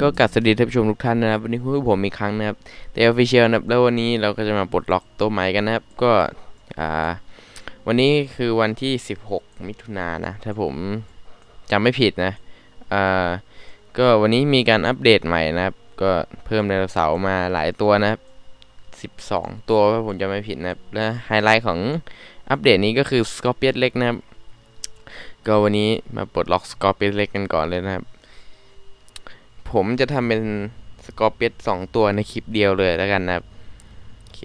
ก็กลับสวัสดีท่านผู้ชมทุกท่านนะครับ วันนี้พวกผมอีกครั้งนะครับแต่ออฟฟิเชียลนะครับแล้ววันนี้เราก็จะมาปลดล็อกตัวใหม่กันนะครับ ก็อ่าวันนี้คือวันที่ 16 มิถุนายนนะ ถ้าผมจำไม่ผิดนะอ่าก็วันนี้มีการอัปเดตใหม่นะครับ ก็เพิ่มไดโนเสาร์มาหลายตัวนะครับ 12 ตัวถ้าผมจำไม่ผิดนะครับและไฮไลท์ของ อัปเดตนี้ก็คือสกอร์เปียสเล็กนะครับ ก็วันนี้มาปลดล็อกสกอร์เปียสเล็กกันก่อนเลยนะครับ ผมจะทำเป็นสกอร์เปียสสองตัวในคลิปเดียวเลยแล้วกันนะครับ โอเค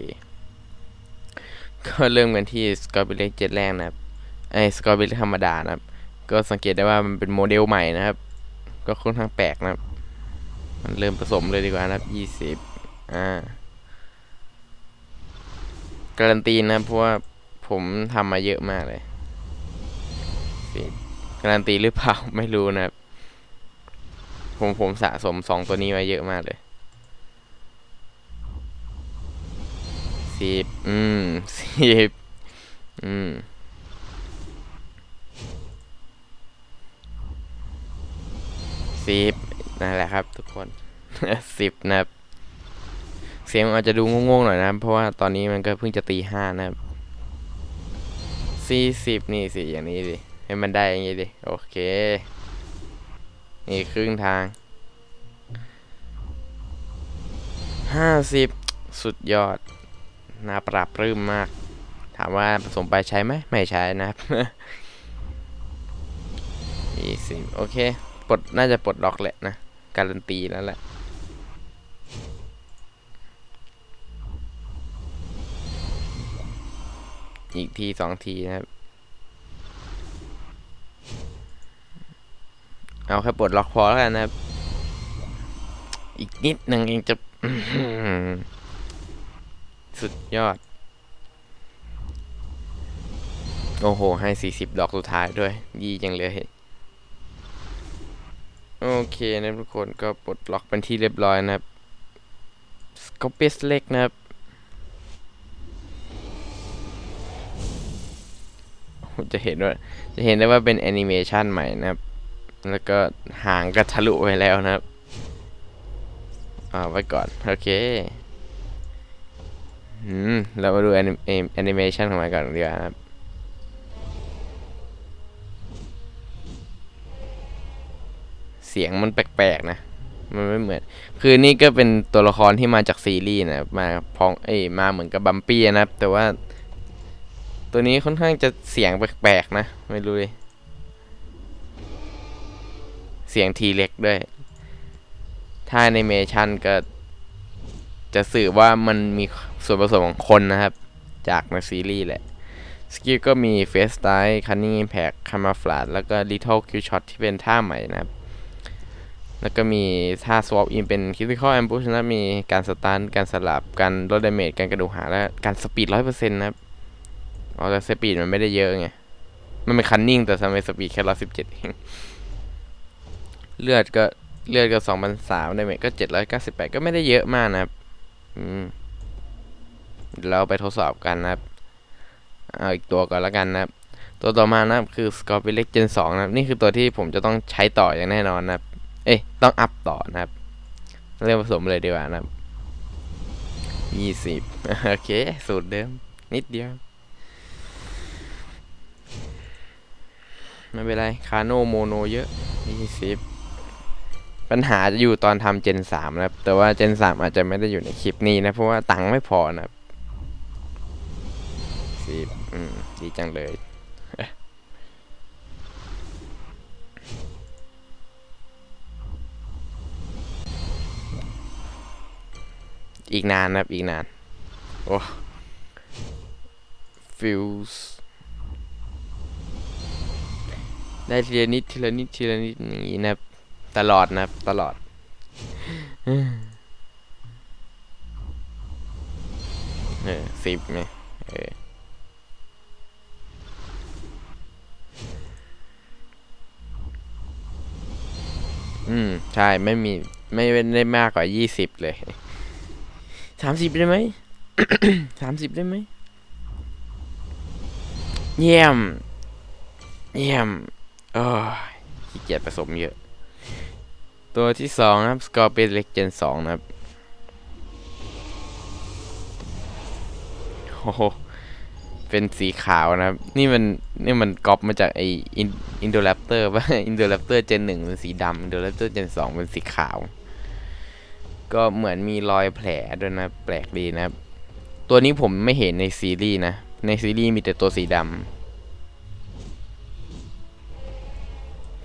ก็เริ่มกันที่สกอร์เปียสเล็กเจ็ดแรกนะครับ ไอ้สกอร์เปียสธรรมดานะครับ ก็สังเกตได้ว่ามันเป็นโมเดลใหม่นะครับ ก็ค่อนข้างแปลกนะครับ มันเริ่มผสมเลยดีกว่านะครับยี่สิบอ่าการันตีนะเพราะว่า ผมทำมาเยอะมากเลยสิการันตีหรือเปล่าไม่รู้นะครับ ผมผมสะสมสองตัวนี้มาเยอะมากเลยสิบอืมสิบอืมสิบนั่นแหละครับ ทุกคนสิบนะครับ เสียงอาจจะดูงงๆหน่อยนะครับ เพราะว่าตอนนี้มันก็เพิ่งจะตีห้านะครับ สี่สิบนี่สิอย่างนี้ดิให้มันได้อย่างนี้ดิโอเค นี่ครึ่งทางห้าสิบสุดยอดน่าปรับรื้มมาก ถามว่าผสมไปใช้ไหมไม่ใช้นะครับยี่สิบโอเคปลดน่าจะปลดล็อกแหละนะ การันตีแล้วแหละ อีกทีสองทีนะครับ เอาแค่ปลดล็อกพอแล้วกันนะครับ อีกนิดหนึ่งเองจะสุดยอด โอ้โห ให้สี่สิบดอกสุดท้ายด้วย ดีจังเลย โอเคนะทุกคนก็ปลดล็อกเป็นที่เรียบร้อยนะครับสกอปเปสเล็กนะครับ จะเห็นว่าจะเห็นได้ว่าเป็นแอนิเมชันใหม่นะครับ แล้วก็หางก็ทะลุไปแล้วนะครับเอาไว้ก่อน โอเคอืมเรามาดูแอนิแอนิเมชันของมันก่อนดีกว่านะครับเสียงมันแปลกๆนะ มันไม่เหมือน คือนี่ก็เป็นตัวละครที่มาจากซีรีส์นะ มาพอง เอ้ย มาเหมือนกับบัมปี้นะครับ แต่ว่า ตัวนี้ค่อนข้างจะเสียงแปลกๆนะ ไม่รู้เลยเสียงทีเล็กด้วย ถ้าแอนิเมชันก็จะสื่อว่ามันมีส่วนผสมของคนนะครับ จากในซีรีส์แหละ สกิลก็มีเฟสไตคันนิ่งแพคคามาฟลาดแล้วก็ลิทเทิลคิวช็อตที่เป็นท่าใหม่นะครับ แล้วก็มีท่าสวอปอินเป็นคิ t ิคอลแอมบูชนะมีการสตันการสลับ การลดดาเมจการกระดูกหาและการสปีดร้อยเปอร์เซ็นต์นะครับ อ๋อแต่สปีดมันไม่ได้เยอะไง มันเป็นคันนิ่งแต่ทำไมสปีดแค่ร้อยสิบเจ็ดเอง เลือดก็เลือดก็สองพันสามดาเมก็เจ็ดร้อยเก้าสิบแปดก็ไม่ได้เยอะมากนะครับ อืมเดี๋ยวเราไปทดสอบกันนะครับ เอาอีกตัวก่อนแล้วกันนะครับ ตัวต่อมานะครับคือ Scorpion Leg Gen 2นะครับ นี่คือตัวที่ผมจะต้องใช้ต่ออย่างแน่นอนนะครับ เอ้ยต้องอัพต่อนะครับ เริ่มผสมเลยดีกว่านะครับยี่สิบโอเค สูตรเดิม นิดเดียว ไม่เป็นไร คาโนโมโนเยอะยี่สิบปัญหาจะอยู่ตอนทำเจนสามนะครับ แต่ว่าเจนสามอาจจะไม่ได้อยู่ในคลิปนี้นะ เพราะว่าตังค์ไม่พอนะครับสิบอืม ดีจังเลยอีกนานนะครับ อีกนาน โอ้ฟิลส์ ได้ทีละนิดทีละนิดทีละนิดอย่างนี้นะครับ ตลอดนะครับ ตลอดเออสิบไงเอออืม ใช่ไม่มี ไม่ได้มากกว่ายี่สิบเลยสามสิบได้ไหมสามสิบได้ไหมเยี่ยม เยี่ยม อ้ยขี้เกียจผสมเยอะ ตัวที่สองนะครับสกอร์เปียเล็กเจนสองนะครับโอ้โหเป็นสีขาวนะครับ นี่มันนี่มันก๊อปมาจากไออินโดแรปเตอร์ป่ะอินโดแรปเตอร์เจนหนึ่งเป็นสีดำอินโดแรปเตอร์เจนสองเป็นสีขาว ก็เหมือนมีรอยแผลด้วยนะ แปลกดีนะครับ ตัวนี้ผมไม่เห็นในซีรีส์นะ ในซีรีส์มีแต่ตัวสีดำ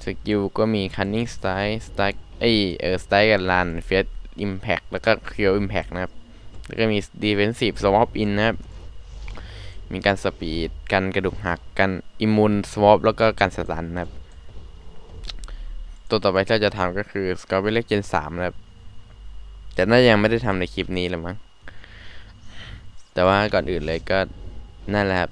สกิลก็มี cunning strike strike เอ้ยเออ strike กับ run fierce impact แล้วก็ cure impact นะครับ แล้วก็มี defensive swap in นะครับ มีการสปีดกันกระดูกหักกันอิมมูนสวอปแล้วก็การสตันนะครับ ตัวต่อไปที่เราจะทำก็คือ s c o r p i o n เล็ก Gen 3นะครับ แต่น่าจะยังไม่ได้ทำในคลิปนี้ละมั้งแต่ว่าก่อนอื่นเลยก็นั่นแหละครับ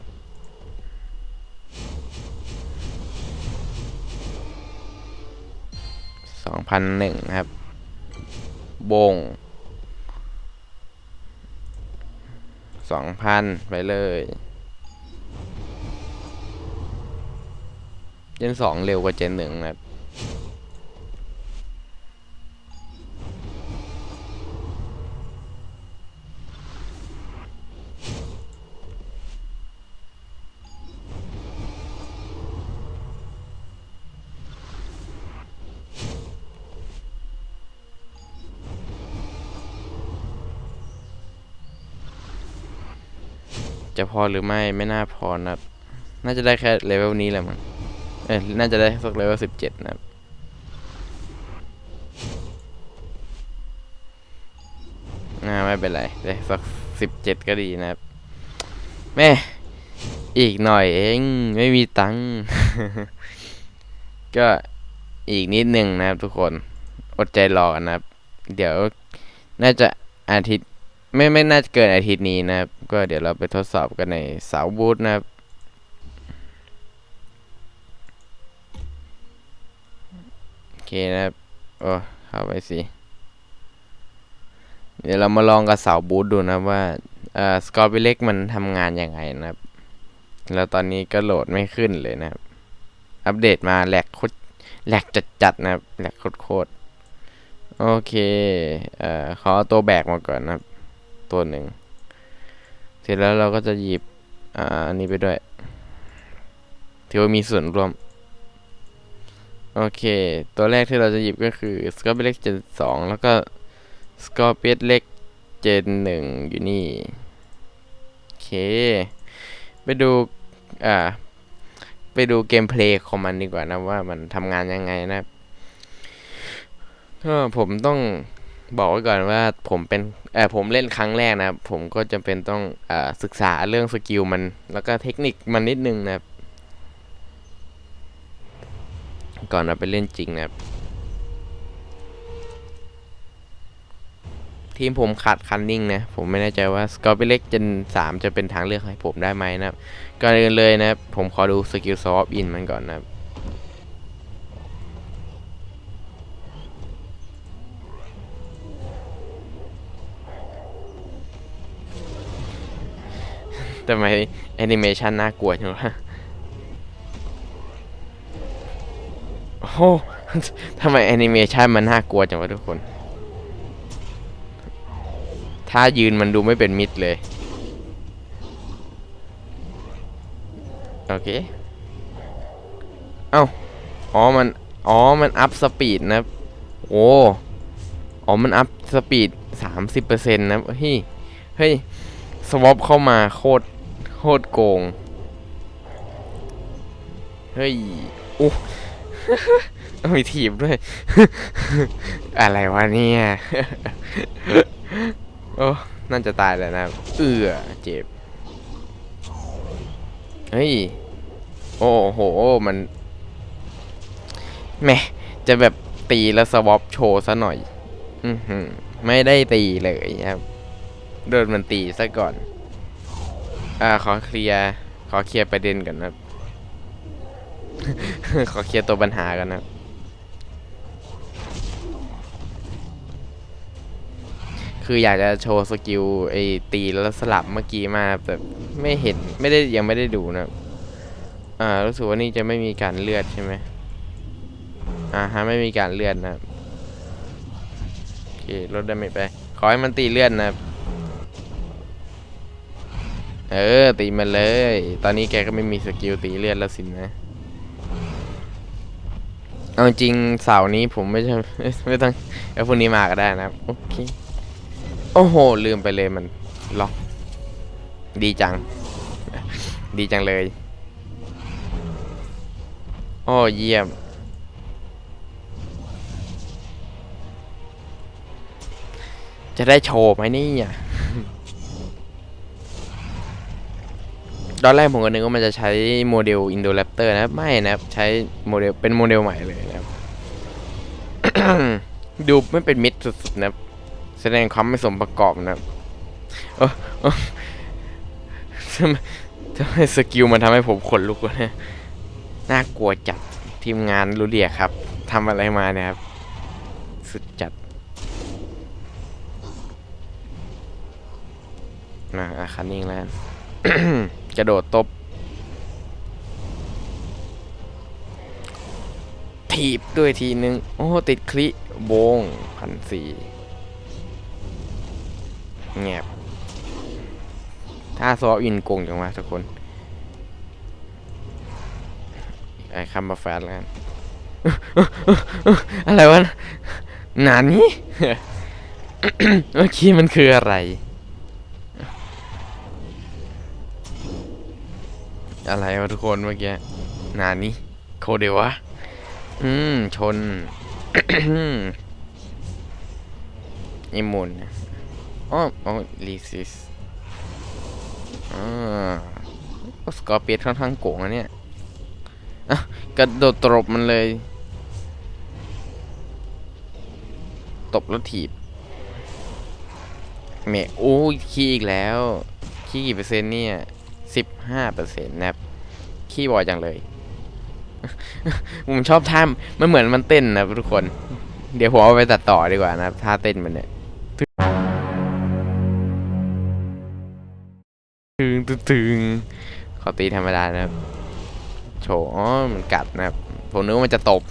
สองพันหนึ่งครับ บงสองพันไปเลยเจนสองเร็วกว่าเจนหนึ่งนะครับ จะพอหรือไม่ไม่น่าพอนะครับน่าจะได้แค่เลเวลนี้แหละมั้งเอ้น่าจะได้สักเลเวลสิบเจ็ดนะครับอ่าไม่เป็นไรได้สักสิบเจ็ดก็ดีนะครับ แม่อีกหน่อยเองไม่มีตังค์ก็อีกนิดหนึ่งนะครับทุกคน อดใจรอกันนะครับ เดี๋ยวน่าจะอาทิตย์ ไม่ไม่น่าจะเกินอาทิตย์นี้นะครับ ก็เดี๋ยวเราไปทดสอบกันในเสาบูธนะครับ โอเคนะครับ โอ้เข้าไปสิ เดี๋ยวเรามาลองกับเสาบูธดูนะว่าเอ่อสกอร์ปิเล็กมันทำงานยังไงนะครับ แล้วตอนนี้ก็โหลดไม่ขึ้นเลยนะครับ อัปเดตมาแหลกโคตรแหลกจัดๆนะครับแหลกโคตรโอเค เอ่อขอตัวแบกมาก่อนนะครับ ตัวหนึ่ง เสร็จแล้วเราก็จะหยิบอ่าอันนี้ไปด้วยถือว่ามีส่วนร่วม โอเค ตัวแรกที่เราจะหยิบก็คือ Scorpion เล็ก Gen 2แล้วก็ Scorpion เล็ก Gen 1อยู่นี่ โอเค ไปดูอ่าไปดูเกมเพลย์ของมันดีกว่านะว่ามันทำงานยังไงนะครับก็ผมต้อง บอกไว้ก่อนว่าผมเป็นเออผมเล่นครั้งแรกนะครับ ผมก็จำเป็นต้องอ่าศึกษาเรื่องสกิลมัน แล้วก็เทคนิคมันนิดนึงนะครับ ก่อนเราไปเล่นจริงนะครับ ทีมผมขาดคันนิ่งนะ ผมไม่แน่ใจว่าสกอร์ i ปเล็กเจนสามจะเป็นทางเลือกให้ผมได้ไหมนะครับก่อนอื่นเลยนะครับ ผมขอดูสกิลซอฟอินมันก่อนนะครับ ทำไมแอนิเมชันน่ากลัวจังวะโอ้โหทำไมแอนิเมชันมันน่ากลัวจังวะทุกคน ถ้ายืนมันดูไม่เป็นมิดเลย โอเค เอ้า อ๋อ มัน อ๋อ มันอัพสปีดนะ โอ้ อ๋อ มันอัพสปีดสามสิบเปอร์เซ็นต์นะ เฮ้ย เฮ้ย สวอปเข้ามาโคตร โคตรโกง เฮ้ยอู้มีถีบด้วย อะไรวะเนี่ย โอ้ น่าจะตายแล้วนะ เอือเจ็บ เฮ้ย โอ้โห มันแม่จะแบบตีแล้วสวอปโชว์ซะหน่อย อือหือ ไม่ได้ตีเลยครับ โดนมันตีซะก่อน อ่าขอเคลียร์ขอเคลียร์ประเด็นก่อนนะขอเคลียร์ตัวปัญหากันนะคืออยากจะโชว์สกิลไอ้ตีแล้วสลับเมื่อกี้มาแบบไม่เห็นไม่ได้ยังไม่ได้ดูนะอ่ารู้สึกว่านี่จะไม่มีการเลือดใช่ไหมอ่าฮะไม่มีการเลือดนะโอเคลดดาเมจไป ขอให้มันตีเลือดนะครับ เออ ตีมันเลย ตอนนี้แกก็ไม่มีสกิลตีเลือดแล้วสินะ เอาจริงเสานี้ผมไม่ใช่ไม่ต้องเอาพรุ่งนี้มาก็ได้นะโอเค โอ้โห ลืมไปเลยมันล็อกดีจัง ดีจังเลยโอ้เยี่ยม จะได้โชว์ไหมนี่อะ ตอนแรกผมก็นึกว่ามันจะใช้โมเดล Indoraptor นะไม่นะใช้โมเดลเป็นโมเดลใหม่เลยนะครับ ดูไม่เป็นมิตรสุดๆนะแสดงความไม่สมประกอบนะทำไมทำไมสกิลมันทำให้ผมขนลุกวะเนี่ยน่ากลัวจัดทีมงานรู้เดียครับทำอะไรมาเนี่ยครับ สุดจัดมาอาคันนิ่งแล้ว กระโดดตบถีบด้วยทีนึง โอ้ ติดคลิบงพันสี่แงบถ้าซออินโกงจังวะทุกคน ไอ้คำมาแฟนแล้วกันอะไรวะหนานี้เมื่อกี้มันคืออะไร อะไรวะทุกคนเมื่อกี้หนานี้โคเดวะ อืม ชนอิมูนอ๋ออ๋อลีซิสอ่าสกอร์เปียสค่อนข้างโกงนะเนี่ยอะกระโดดตบมันเลย ตบแล้วถีบเมโอ้ขี้อีกแล้ว ขี้กี่เปอร์เซ็นต์เนี่ย สิบห้าเปอร์เซ็นต์นะครับขี้บ่อยจังเลย ผมชอบท่ามันเหมือนมันเต้นนะทุกคน เดี๋ยวผมเอาไปตัดต่อดีกว่านะครับท่าเต้นมันเนี่ยตึงตึงตึงขอตีธรรมดานะครับโชว์อ๋อมันกัดนะครับผมนึกว่ามันจะตบ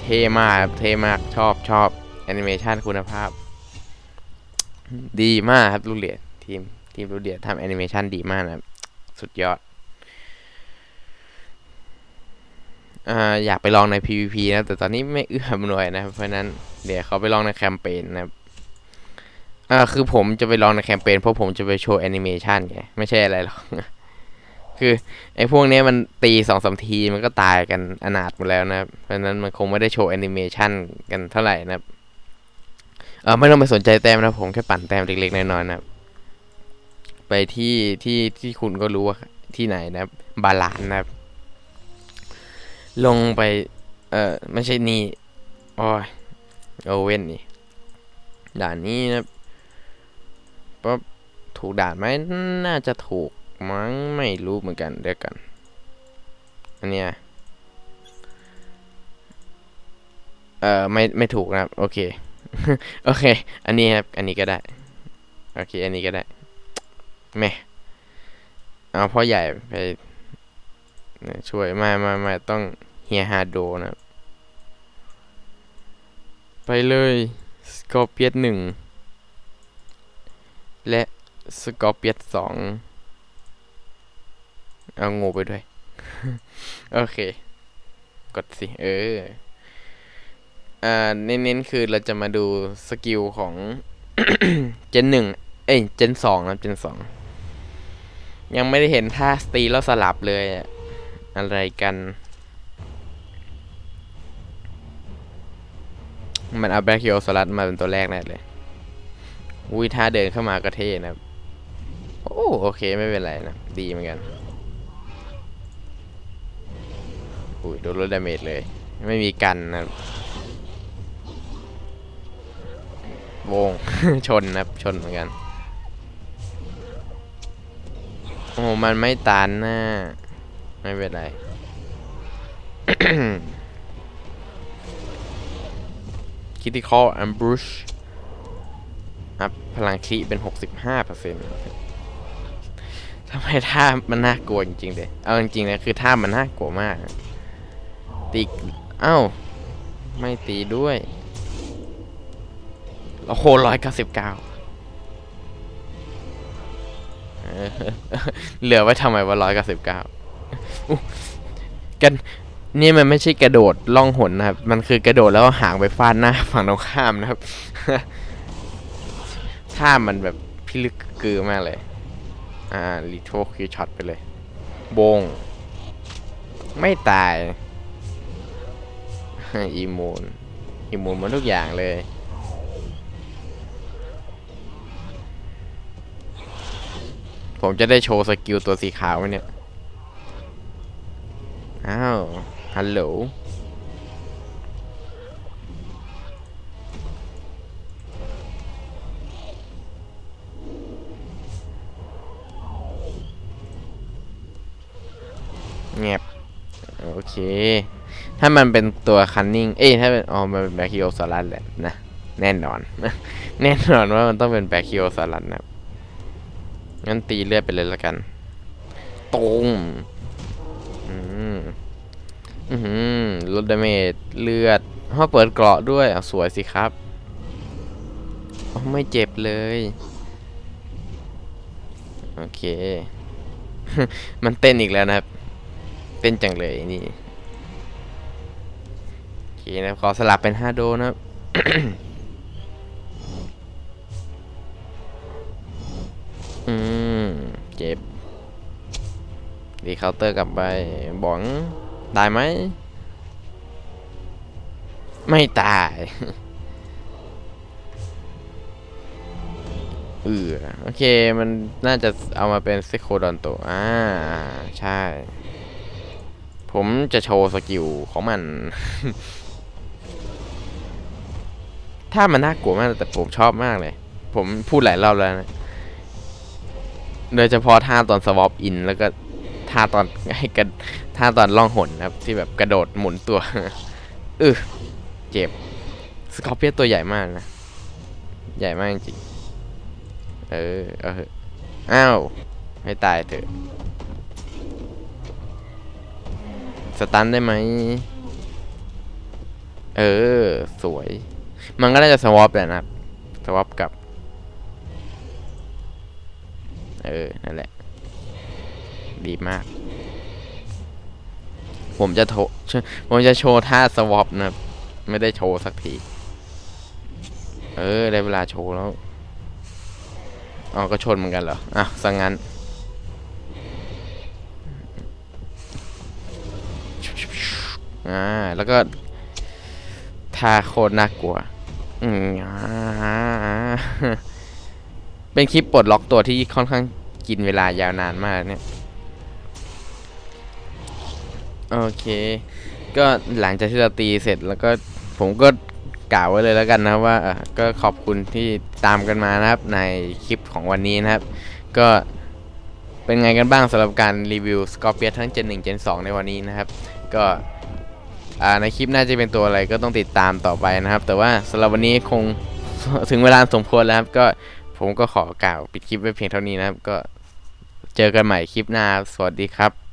เท่มากเท่มากชอบชอบแอนิเมชันคุณภาพ ดีมากครับลูกเดียดทีม ทีมลูเดียทำแอนิเมชันดีมากนะสุดยอดอยากไปลองใน PVP นะ แต่ตอนนี้ไม่เอื้อมหน่วยนะ เพราะนั้นเดี๋ยวเขาไปลองในแคมเปญนะครับอ่าคือผมจะไปลองในแคมเปญเพราะผมจะไปโชว์แอนิเมชันไงไม่ใช่อะไรหรอก คือไอ้พวกนี้มันตีสองสามทีมันก็ตายกันอนาถหมดแล้วนะเพราะนั้นมันคงไม่ได้โชว์แอนิเมชันกันเท่าไหร่นะเออไม่ต้องไปสนใจแต้มนะผมแค่ปั่นแต้มเล็กๆน้อยๆนะครับ ไปที่ที่ที่คุณก็รู้ว่าที่ไหนนะบาลานนะครับ ลงไป เออไม่ใช่นี่โอ้ยโอเว่นนี่ ด่านนี้นะปั๊บถูกด่านไหมน่าจะถูกมั้งไม่รู้เหมือนกันเดี๋ยวกัน อันเนี้ยเอ่อไม่ไม่ถูกนะครับ โอเค โอเค อันนี้ครับ อันนี้ก็ได้ โอเค อันนี้ก็ได้ แม่เอาพ่อใหญ่ไปช่วยไม่ไม่ไม่ต้องเฮียฮาโดนะครับไปเลยสกอร์เปียสหนึ่งและสกอร์เปียสสองเอางูไปด้วย โอเค กดสิ เอออ่าเน้นๆ คือเราจะมาดูสกิลของ เจนหนึ่งเอ้ย เจนสองนะเจนสอง ยังไม่ได้เห็นท่าสตีแล้วสลับเลยอะไรกัน มันเอาแบล็คโอสลัดมาเป็นตัวแรกแน่เลย อุ้ยท่าเดินเข้ามาก็เท่นะโอ้โอเคไม่เป็นไรนะ ดีเหมือนกัน อุ้ยโดนลดดาเมจเลย ไม่มีกันนะวงชนนะครับชนเหมือนกัน โอ้มันไม่ตันนะไม่เป็นไร คิติคอลอัมบูชอัพพลังคีเป็น 65%ททำไมท่ามันน่ากลัวจริงๆเลยเอาจริงๆนะคือท่ามันน่ากลัวมาก ตี เอ้า ไม่ตีด้วย โอ้โหร้อยเก้าสิบเก้า เหลือไว้ทำไมว่าร้อยเก้าสิบเก้ากันนี่มันไม่ใช่กระโดดล่องหนนะครับ มันคือกระโดดแล้วเอาหางไปฟาดหน้าฝั่งตรงข้ามนะครับท่ามันแบบพิลึกกือมากเลย อ่าลิโทคิวช็อตไปเลย บง ไม่ตาย อีมูน อีมูนหมันทุกอย่างเลย ผมจะได้โชว์สกิลตัวสีขาวไหมเนี่ย อ้าว ฮัลโหล เงียบ โอเค ถ้ามันเป็นตัวคันนิ่ง เอ้ย ถ้าเป็น อ๋อ มันเป็นแบคคิโอซารัสแหละนะ แน่นอน แน่นอนว่ามันต้องเป็นแบคคิโอซารัสนะ งั้นตีเลือดไปเลยละกันตรงอืมอือหือลดดาเมจเลือดห้าเปิดเกราะด้วยอะสวยสิครับอ๋อไม่เจ็บเลย โอเค มันเต้นอีกแล้วนะครับ เต้นจังเลยนี่ โอเคนะขอสลับเป็น5โดนะครับ อืม เจ็บ ดีเคาน์เตอร์กลับไปบองตายไหม ไม่ตายเออโอเค มันน่าจะเอามาเป็นซิโคดอนโตอ่า ใช่ ผมจะโชว์สกิลของมัน ถ้ามันน่ากลัวมากแต่ผมชอบมากเลย ผมพูดหลายรอบแล้วนะ โดยเฉพาะท่าตอนสวอปอินแล้วก็ท่าตอนให้กระท่าตอนล่องหนนะครับ ที่แบบกระโดดหมุนตัวเออเจ็บสกอร์เปียตัวใหญ่มากนะ ใหญ่มากจริงเออเอเออ้าวให้ตายเถอะสตันได้ไหมเออ สวย มันก็น่าจะสวอปแหละนะครับ สวอปกับ เออ นั่นแหละ ดีมาก ผมจะโทผมจะโชว์ท่าสวอปนะ ไม่ได้โชว์สักที เออ ได้เวลาโชว์แล้วอ๋อก็ชนเหมือนกันเหรอ อะสังงั้น อ่า แล้วก็ท่าโคตรน่ากลัว อืมอ่า เป็นคลิปปลดล็อกตัวที่ค่อนข้างกินเวลายาวนานมากเนี่ย โอเค ก็หลังจากที่เราตีเสร็จแล้วก็ผมก็กล่าวไว้เลยแล้วกันนะว่าก็ขอบคุณที่ตามกันมานะครับ ในคลิปของวันนี้นะครับ ก็เป็นไงกันบ้างสำหรับการรีวิว Scorpion ทั้ง Gen 1 Gen 2 ในวันนี้นะครับ ก็ในคลิปน่าจะเป็นตัวอะไรก็ต้องติดตามต่อไปนะครับ แต่ว่าสำหรับวันนี้คงถึงเวลาสมควรแล้วครับก็ ผมก็ขอกล่าวปิดคลิปไว้เพียงเท่านี้นะครับ ก็เจอกันใหม่คลิปหน้า สวัสดีครับ